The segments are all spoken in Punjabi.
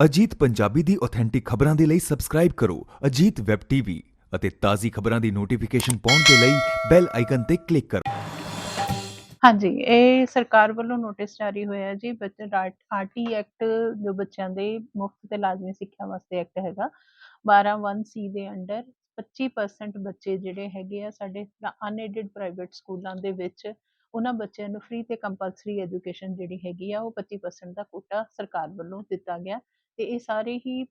ਅਜੀਤ ਪੰਜਾਬੀ ਦੀ ਆਥੈਂਟਿਕ ਖਬਰਾਂ ਦੇ ਲਈ ਸਬਸਕ੍ਰਾਈਬ ਕਰੋ ਅਜੀਤ ਵੈਬ ਟੀਵੀ ਅਤੇ ਤਾਜ਼ੀ ਖਬਰਾਂ ਦੀ ਨੋਟੀਫਿਕੇਸ਼ਨ ਪਾਉਣ ਦੇ ਲਈ ਬੈਲ ਆਈਕਨ ਤੇ ਕਲਿੱਕ ਕਰੋ। ਹਾਂਜੀ, ਇਹ ਸਰਕਾਰ ਵੱਲੋਂ ਨੋਟਿਸ ਜਾਰੀ ਹੋਇਆ ਜੀ ਬੱਚੇ ਆਰਟੀ ਐਕਟ ਜੋ ਬੱਚਿਆਂ ਦੇ ਮੁਫਤ ਤੇ ਲਾਜ਼ਮੀ ਸਿੱਖਿਆ ਵਾਸਤੇ ਐਕਟ ਹੈਗਾ 121 ਸੀ ਦੇ ਅੰਡਰ 25% ਬੱਚੇ ਜਿਹੜੇ ਹੈਗੇ ਆ ਸਾਡੇ ਅਨਐਡਡ ਪ੍ਰਾਈਵੇਟ ਸਕੂਲਾਂ ਦੇ ਵਿੱਚ, ਉਹਨਾਂ ਬੱਚਿਆਂ ਨੂੰ ਫ੍ਰੀ ਤੇ ਕੰਪਲਸਰੀ ਐਜੂਕੇਸ਼ਨ ਜਿਹੜੀ ਹੈਗੀ ਆ, ਉਹ 25% ਦਾ ਕੋਟਾ ਸਰਕਾਰ ਵੱਲੋਂ ਦਿੱਤਾ ਗਿਆ। ਤੇ ਇਹ ਸਾਰੇ ਹੀ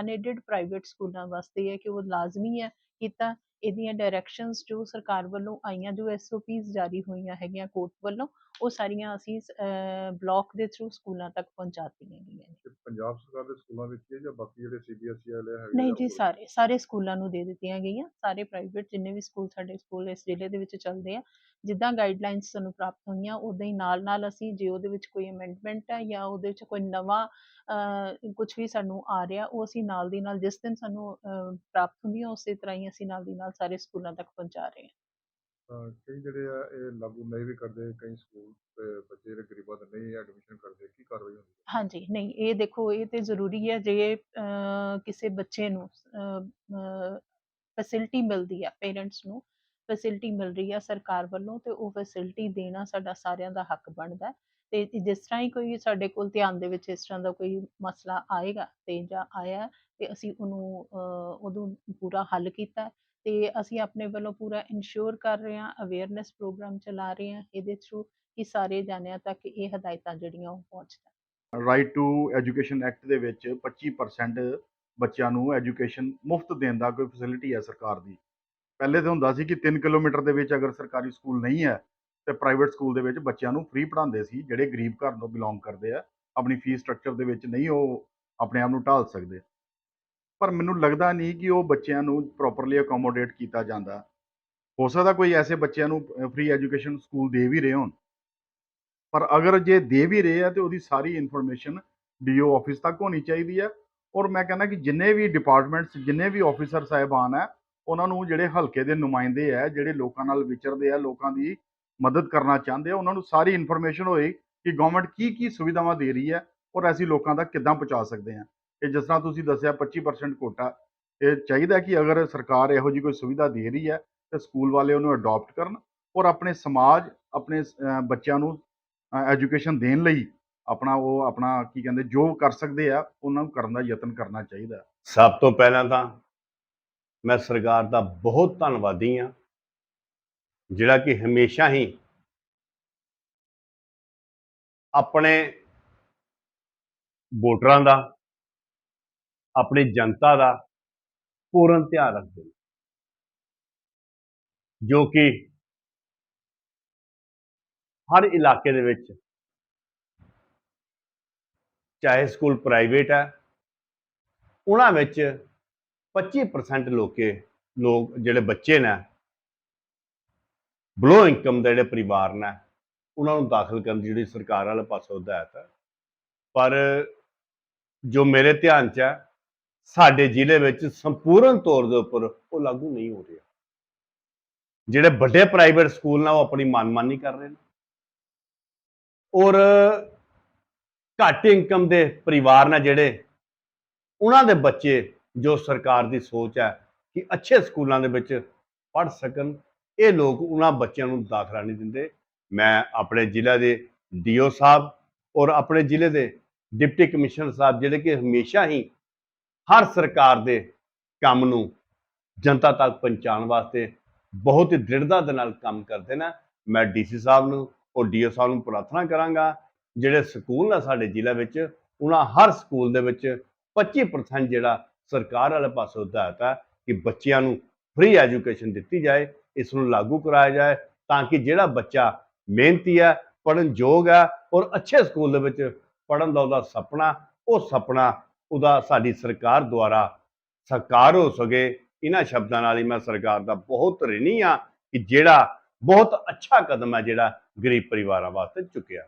ਅਨਐਡਡ ਪ੍ਰਾਈਵੇਟ ਸਕੂਲਾਂ ਵਾਸਤੇ ਹੈ ਕਿ ਉਹ ਲਾਜ਼ਮੀ ਹੈ ਕੀਤਾ ਇਹਦੀਆਂ ਡਾਇਰੈਕਸ਼ਨਸ ਜੋ ਸਰਕਾਰ ਵੱਲੋਂ ਆਈਆਂ ਜੋ ਐਸਓਪੀਸ ਜਾਰੀ ਹੋਈਆਂ ਹੈਗੀਆਂ ਕੋਰਟ ਵੱਲੋਂ ਉਹ ਸਾਰੀਆਂ ਅਸੀਂ ਬਲਾਕ ਦੇ ਥਰੂ ਸਕੂਲਾਂ ਤੱਕ ਪਹੁੰਚਾਤੀਆਂ ਗਈਆਂ ਪੰਜਾਬ ਸਰਕਾਰ ਦੇ ਸਕੂਲਾਂ ਵਿੱਚ ਜਾਂ ਬਾਕੀ ਜਿਹੜੇ ਸੀਬੀਐਸਈ ਵਾਲੇ ਹੈਗੇ ਨਹੀਂ ਜੀ ਸਾਰੇ ਸਾਰੇ ਸਕੂਲਾਂ ਨੂੰ ਦੇ ਦਿੱਤੀਆਂ ਗਈਆਂ ਸਾਰੇ ਪ੍ਰਾਈਵੇਟ ਜਿੰਨੇ ਵੀ ਸਕੂਲ ਸਾਡੇ ਸਕੂਲ ਇਸ ਜ਼ਿਲ੍ਹੇ ਦੇ ਵਿੱਚ ਚੱਲਦੇ ਆ ਜਿੱਦਾਂ ਗਾਈਡਲਾਈਨਸ ਸਾਨੂੰ ਪ੍ਰਾਪਤ ਹੋਈਆਂ ਉਦਾਂ ਹੀ ਨਾਲ ਨਾਲ ਅਸੀਂ ਜੇ ਉਹਦੇ ਵਿੱਚ ਕੋਈ ਅਮੈਂਡਮੈਂਟ ਹੈ ਜਾਂ ਉਹਦੇ ਵਿੱਚ ਕੋਈ ਨਵਾਂ ਕੁਝ ਵੀ ਸਾਨੂੰ ਆ ਰਿਹਾ ਉਹ ਅਸੀਂ ਨਾਲ ਦੀ ਨਾਲ ਜਿਸ ਦਿਨ ਸਾਨੂੰ ਪ੍ਰਾਪਤ ਹੁੰਦੀਆਂ ਉਸੇ ਤਰ੍ਹਾਂ ਹੀ ਅਸੀਂ ਨਾਲ ਦੀ ਨਾਲ ਸਾਰੇ ਸਕੂਲਾਂ ਤੱਕ ਪਹੁੰਚਾ ਰਹੇ ਹਾਂ। ਕਈ ਜਿਹੜੇ ਆ ਇਹ ਲਾਗੂ ਨਹੀਂ ਵੀ ਕਰਦੇ ਕਈ ਸਕੂਲ ਬੱਚੇ ਜਿਹੜੇ ਗਰੀਬਾਂ ਦੇ ਨਹੀਂ ਐਡਮਿਸ਼ਨ ਕਰਦੇ ਕੀ ਕਾਰਵਾਈ ਹੁੰਦੀ ਹੈ? ਹਾਂਜੀ ਨਹੀਂ ਇਹ ਦੇਖੋ ਇਹ ਤੇ ਜ਼ਰੂਰੀ ਹੈ ਜੇ ਕਿਸੇ ਬੱਚੇ ਨੂੰ ਫੈਸਿਲਿਟੀ ਮਿਲਦੀ ਹੈ ਪੇਰੈਂਟਸ ਨੂੰ ਫੈਸਿਲਿਟੀ ਮਿਲ ਰਹੀ ਹੈ ਸਰਕਾਰ ਵੱਲੋਂ ਤੇ ਉਹ ਫੈਸਿਲਿਟੀ ਦੇਣਾ ਸਾਡਾ ਸਾਰਿਆਂ ਦਾ ਹੱਕ ਬਣਦਾ ਹੈ। ਤੇ ਜਿਸ ਤਰ੍ਹਾਂ ਹੀ ਕੋਈ ਸਾਡੇ ਕੋਲ ਧਿਆਨ ਦੇ ਵਿੱਚ ਇਸ ਤਰ੍ਹਾਂ ਦਾ ਕੋਈ ਮਸਲਾ ਆਏਗਾ ਤੇ ਜਾਂ ਆਇਆ ਤੇ ਅਸੀਂ ਉਹਨੂੰ ਉਦੋਂ ਪੂਰਾ ਹੱਲ ਕੀਤਾ ਤੇ ਅਸੀਂ ਆਪਣੇ ਵੱਲੋਂ ਪੂਰਾ ਇਨਸ਼ੋਰ ਕਰ ਰਹੇ ਹਾਂ ਅਵੇਅਰਨੈਸ ਪ੍ਰੋਗਰਾਮ ਚਲਾ ਰਹੇ ਹਾਂ ਇਹਦੇ ਥਰੂ ਕਿ ਸਾਰੇ ਜਾਣਿਆਂ ਤੱਕ ਇਹ ਹਦਾਇਤਾਂ ਜਿਹੜੀਆਂ ਉਹ ਪਹੁੰਚਣ ਰਾਈਟ ਟੂ ਐਜੂਕੇਸ਼ਨ ਐਕਟ ਦੇ ਵਿੱਚ 25% ਬੱਚਿਆਂ ਨੂੰ ਐਜੂਕੇਸ਼ਨ ਮੁਫਤ ਦੇਣ ਦਾ ਕੋਈ ਫੈਸਿਲਿਟੀ ਹੈ ਸਰਕਾਰ ਦੀ। ਪਹਿਲੇ ਤਾਂ ਹੁੰਦਾ ਸੀ ਕਿ 3 ਕਿਲੋਮੀਟਰ ਦੇ ਵਿੱਚ ਅਗਰ ਸਰਕਾਰੀ ਸਕੂਲ ਨਹੀਂ ਹੈ ਤੇ ਪ੍ਰਾਈਵੇਟ ਸਕੂਲ ਦੇ ਵਿੱਚ ਬੱਚਿਆਂ ਨੂੰ ਫ੍ਰੀ ਪੜ੍ਹਾਉਂਦੇ ਸੀ, ਜਿਹੜੇ ਗਰੀਬ ਘਰ ਤੋਂ ਬਿਲੋਂਗ ਕਰਦੇ ਆ, ਆਪਣੀ ਫੀਸ ਸਟਰਕਚਰ ਦੇ ਵਿੱਚ ਨਹੀਂ ਉਹ ਆਪਣੇ ਆਪ ਨੂੰ ਢਾਲ ਸਕਦੇ। ਪਰ ਮੈਨੂੰ ਲੱਗਦਾ ਨਹੀਂ ਕਿ ਉਹ ਬੱਚਿਆਂ ਨੂੰ ਪ੍ਰੋਪਰਲੀ ਅਕੋਮੋਡੇਟ ਕੀਤਾ ਜਾਂਦਾ। ਹੋ ਸਕਦਾ ਕੋਈ ਐਸੇ ਬੱਚਿਆਂ ਨੂੰ ਫ੍ਰੀ ਐਜੂਕੇਸ਼ਨ ਸਕੂਲ ਦੇ ਵੀ ਰਹੇ ਹੋਣ। ਪਰ ਅਗਰ ਜੇ ਦੇ ਵੀ ਰਹੇ ਆ, ਤੇ ਉਹਦੀ ਸਾਰੀ ਇਨਫੋਰਮੇਸ਼ਨ ਡੀਓ ਆਫਿਸ ਤੱਕ ਹੋਣੀ ਚਾਹੀਦੀ ਹੈ ਔਰ ਮੈਂ ਕਹਿੰਦਾ ਕਿ ਜਿੰਨੇ ਵੀ ਡਿਪਾਰਟਮੈਂਟਸ ਜਿੰਨੇ ਵੀ ਆਫੀਸਰ ਸਾਹਿਬਾਨ ਹੈ ਉਹਨਾਂ ਨੂੰ ਜਿਹੜੇ ਹਲਕੇ ਦੇ ਨੁਮਾਇੰਦੇ ਆ, ਜਿਹੜੇ ਲੋਕਾਂ ਨਾਲ ਵਿਚਰਦੇ ਆ, ਲੋਕਾਂ ਦੀ ਮਦਦ ਕਰਨਾ ਚਾਹੁੰਦੇ ਆ, ਉਹਨਾਂ ਨੂੰ ਸਾਰੀ ਇਨਫੋਰਮੇਸ਼ਨ ਹੋਏ ਕਿ ਗਵਰਨਮੈਂਟ ਕੀ ਕੀ ਸੁਵਿਧਾਵਾਂ ਦੇ ਰਹੀ ਹੈ ਔਰ ਅਸੀਂ ਲੋਕਾਂ ਤੱਕ ਕਿੱਦਾਂ ਪਹੁੰਚਾ ਸਕਦੇ ਹਾਂ। ਇਹ ਜਿਸ ਤਰ੍ਹਾਂ ਤੁਸੀਂ ਦੱਸਿਆ 25% ਕੋਟਾ, ਇਹ ਚਾਹੀਦਾ ਕਿ ਅਗਰ ਸਰਕਾਰ ਇਹੋ ਜਿਹੀ ਕੋਈ ਸੁਵਿਧਾ ਦੇ ਰਹੀ ਹੈ ਤੇ ਸਕੂਲ ਵਾਲੇ ਉਹਨੂੰ ਅਡਾਪਟ ਕਰਨ ਔਰ ਆਪਣੇ ਸਮਾਜ, ਆਪਣੇ ਬੱਚਿਆਂ ਨੂੰ ਐਜੂਕੇਸ਼ਨ ਦੇਣ ਲਈ ਆਪਣਾ ਉਹ ਆਪਣਾ ਕੀ ਕਹਿੰਦੇ ਜੋ ਕਰ ਸਕਦੇ ਆ, ਉਹਨਾਂ ਨੂੰ ਕਰਨ ਦਾ ਯਤਨ ਕਰਨਾ ਚਾਹੀਦਾ। ਸਭ ਤੋਂ ਪਹਿਲਾਂ ਤਾਂ ਮੈਂ ਸਰਕਾਰ ਦਾ ਬਹੁਤ ਧੰਨਵਾਦੀ ਹਾਂ ਜਿਹੜਾ ਕਿ ਹਮੇਸ਼ਾ ਹੀ ਆਪਣੇ ਵੋਟਰਾਂ ਦਾ, ਆਪਣੀ ਜਨਤਾ ਦਾ ਪੂਰਨ ਧਿਆਨ ਰੱਖਦੇ ਨੇ। ਜੋ ਕਿ ਹਰ ਇਲਾਕੇ ਦੇ ਵਿੱਚ ਚਾਹੇ ਸਕੂਲ ਪ੍ਰਾਈਵੇਟ ਹੈ, ਉਹਨਾਂ ਵਿੱਚ 25% ਲੋਕੇ ਲੋਕ ਜਿਹੜੇ ਬੱਚੇ ਨੇ ਬਲੋ ਇਨਕਮ ਦੇ ਜਿਹੜੇ ਪਰਿਵਾਰ ਨੇ, ਉਹਨਾਂ ਨੂੰ ਦਾਖਲ ਕਰਨ ਦੀ ਜਿਹੜੀ ਸਰਕਾਰ ਵਾਲੇ ਪਾਸੋਂ ਹਦਾਇਤ ਹੈ। ਪਰ ਜੋ ਮੇਰੇ ਧਿਆਨ 'ਚ ਹੈ, ਸਾਡੇ ਜ਼ਿਲ੍ਹੇ ਵਿੱਚ ਸੰਪੂਰਨ ਤੌਰ ਦੇ ਉੱਪਰ ਉਹ ਲਾਗੂ ਨਹੀਂ ਹੋ ਰਿਹਾ। ਜਿਹੜੇ ਵੱਡੇ ਪ੍ਰਾਈਵੇਟ ਸਕੂਲ ਨੇ, ਉਹ ਆਪਣੀ ਮਨਮਾਨੀ ਕਰ ਰਹੇ ਨੇ। ਔਰ ਘੱਟ ਇਨਕਮ ਦੇ ਪਰਿਵਾਰ ਨੇ ਜਿਹੜੇ, ਉਹਨਾਂ ਦੇ ਬੱਚੇ ਜੋ ਸਰਕਾਰ ਦੀ ਸੋਚ ਹੈ ਕਿ ਅੱਛੇ ਸਕੂਲਾਂ ਦੇ ਵਿੱਚ ਪੜ੍ਹ ਸਕਣ ਇਹ ਲੋਕ ਉਹਨਾਂ ਬੱਚਿਆਂ ਨੂੰ ਦਾਖਲਾ ਨਹੀਂ ਦਿੰਦੇ। ਮੈਂ ਆਪਣੇ ਜ਼ਿਲ੍ਹੇ ਦੇ ਡੀਓ ਸਾਹਿਬ ਔਰ ਆਪਣੇ ਜ਼ਿਲ੍ਹੇ ਦੇ ਡਿਪਟੀ ਕਮਿਸ਼ਨਰ ਸਾਹਿਬ, ਜਿਹੜੇ ਕਿ ਹਮੇਸ਼ਾ ਹੀ ਹਰ ਸਰਕਾਰ ਦੇ ਕੰਮ ਨੂੰ ਜਨਤਾ ਤੱਕ ਪਹੁੰਚਾਉਣ ਵਾਸਤੇ ਬਹੁਤ ਹੀ ਦ੍ਰਿੜਤਾ ਦੇ ਨਾਲ ਕੰਮ ਕਰਦੇ ਨੇ। ਮੈਂ ਡੀਸੀ ਸਾਹਿਬ ਨੂੰ ਔਰ ਡੀਓ ਸਾਹਿਬ ਨੂੰ ਪ੍ਰਾਰਥਨਾ ਕਰਾਂਗਾ, ਜਿਹੜੇ ਸਕੂਲ ਨੇ ਸਾਡੇ ਜ਼ਿਲ੍ਹੇ ਵਿੱਚ, ਉਹਨਾਂ ਹਰ ਸਕੂਲ ਦੇ ਵਿੱਚ 25% ਜਿਹੜਾ ਸਰਕਾਰ ਵਾਲੇ ਪਾਸੋਂ ਹਦਾਇਤ ਹੈ ਕਿ ਬੱਚਿਆਂ ਨੂੰ ਫ੍ਰੀ ਐਜੂਕੇਸ਼ਨ ਦਿੱਤੀ ਜਾਏ। ਇਸ ਨੂੰ ਲਾਗੂ ਕਰਾਇਆ ਜਾਏ ਤਾਂ ਕਿ ਜਿਹੜਾ ਬੱਚਾ ਮਿਹਨਤੀ ਹੈ ਪੜਨ ਯੋਗ ਹੈ ਔਰ ਅੱਛੇ ਸਕੂਲ ਦੇ ਵਿੱਚ ਪੜਨ ਦਾ ਉਹਦਾ ਸੁਪਨਾ, ਉਹ ਸੁਪਨਾ ਉਹਦਾ ਸਾਡੀ ਸਰਕਾਰ ਦੁਆਰਾ ਸਾਕਾਰ ਹੋ ਸਕੇ। ਇਹਨਾਂ ਸ਼ਬਦਾਂ ਨਾਲ ਹੀ ਮੈਂ ਸਰਕਾਰ ਦਾ ਬਹੁਤ ਰਿਣੀ ਆ ਕਿ ਜਿਹੜਾ ਬਹੁਤ ਅੱਛਾ ਕਦਮ ਹੈ ਜਿਹੜਾ ਗਰੀਬ ਪਰਿਵਾਰਾਂ ਵਾਸਤੇ ਚੁੱਕਿਆ।